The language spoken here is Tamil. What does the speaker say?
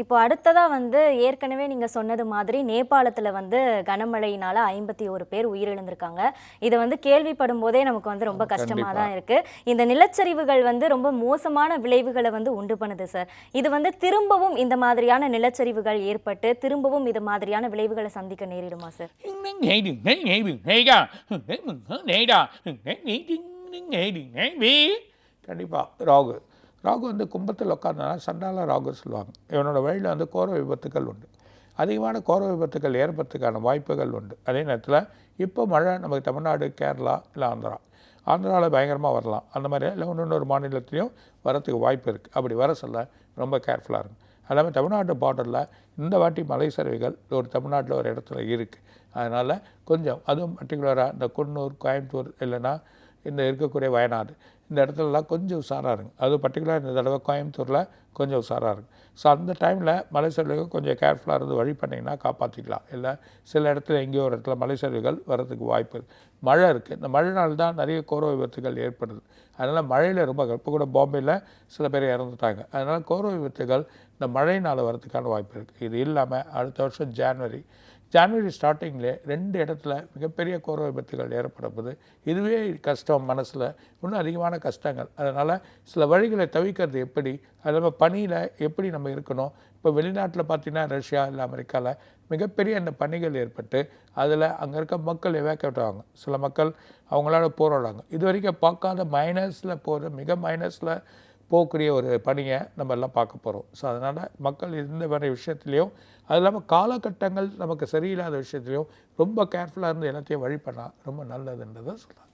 இப்போ அடுத்ததா வந்து ஏற்கனவே நீங்க சொன்னது மாதிரி நேபாளத்துல வந்து கனமழையினால ஐம்பத்தி ஒரு பேர் உயிரிழந்திருக்காங்க. இதை வந்து கேள்விப்படும் போதே நமக்கு வந்து ரொம்ப கஷ்டமா தான் இருக்கு. இந்த நிலச்சரிவுகள் வந்து ரொம்ப மோசமான விளைவுகளை வந்து உண்டு பண்ணுது சார். இது வந்து திரும்பவும் இந்த மாதிரியான நிலச்சரிவுகள் ஏற்பட்டு திரும்பவும் இது மாதிரியான விளைவுகளை சந்திக்க நேரிடுமா சார்? கண்டிப்பாக ராகு. ராகு வந்து கும்பத்தில் உட்கார்ந்தனால சண்டால ராகு சொல்லுவாங்க. இவனோட வழியில் வந்து கோர விபத்துக்கள் உண்டு. அதிகமான கோர விபத்துக்கள் ஏற்படுறதுக்கான வாய்ப்புகள் உண்டு. அதே நேரத்தில் இப்போ மழை நமக்கு தமிழ்நாடு கேரளா இல்லை ஆந்திரா. ஆந்திராவில் பயங்கரமாக வரலாம். அந்த மாதிரி இல்லை இன்னொரு மாநிலத்திலையும் வரத்துக்கு வாய்ப்பு இருக்குது அப்படி வர சொல்ல ரொம்ப கேர்ஃபுல்லாக இருக்கும் எல்லாமே தமிழ்நாட்டு பார்டரில் இந்த வாட்டி மலை சரிவுகள் ஒரு தமிழ்நாட்டில் ஒரு இடத்துல இருக்குது அதனால் கொஞ்சம் அதுவும் பர்டிகுலராக இந்த குன்னூர் கோயம்புத்தூர் இல்லைன்னா இந்த இருக்கக்கூடிய வயநாடு. இந்த இடத்துலலாம் கொஞ்சம் உஷாராக இருக்கும் அது பர்டிகுலராக இந்த தடவை கோயம்புத்தூரில் கொஞ்சம் உஷாராக இருக்கும் ஸோ அந்த டைமில் மலைச்சரிவுகள் கொஞ்சம் கேர்ஃபுல்லாக இருந்து வழி பண்ணிங்கன்னா காப்பாற்றிக்கலாம் இல்லை சில இடத்துல எங்கேயோ ஒரு இடத்துல மலைச்சரிவுகள் வர்றதுக்கு வாய்ப்பு இருக்குது மழை இருக்குது இந்த மழைனால தான் நிறைய கோர விபத்துகள் ஏற்படுது. அதனால் மழையில் ரொம்ப இப்போ கூட பாம்பேயில் சில பேர் இறந்துட்டாங்க. அதனால் கோர விபத்துகள் இந்த மழையினால் வரதுக்கான வாய்ப்பு இருக்குது இது இல்லாமல் அடுத்த வருஷம் ஜான்வரி ஜான்வரி ஸ்டார்டிங்லே ரெண்டு இடத்துல மிகப்பெரிய கோர விபத்துகள் ஏற்படும்போது இதுவே கஷ்டம் மனசில். இன்னும் அதிகமான கஷ்டங்கள். அதனால் சில வழிகளை தவிர்க்கிறது எப்படி? அது நம்ம பணியில் எப்படி நம்ம இருக்கணும்? இப்போ வெளிநாட்டில் பார்த்தீங்கன்னா ரஷ்யா இல்லை அமெரிக்காவில் மிகப்பெரிய அந்த பணிகள் ஏற்பட்டு அதில் அங்கே இருக்க மக்கள் எவாக்குவேட் சில மக்கள் அவங்களால போராடுவாங்க. இது வரைக்கும் பார்க்காத மைனஸில் போகிற மிக மைனஸில் போகக்கூடிய ஒரு பணியை நம்ம எல்லாம் பார்க்க போகிறோம் ஸோ அதனால் மக்கள் இந்த மாதிரி விஷயத்துலையும் அது இல்லாமல் காலகட்டங்கள் நமக்கு சரியில்லாத விஷயத்துலையும் ரொம்ப கேர்ஃபுல்லாக இருந்து எல்லாத்தையும் வழி பண்ணால் ரொம்ப நல்லதுன்றதை சொல்லலாம்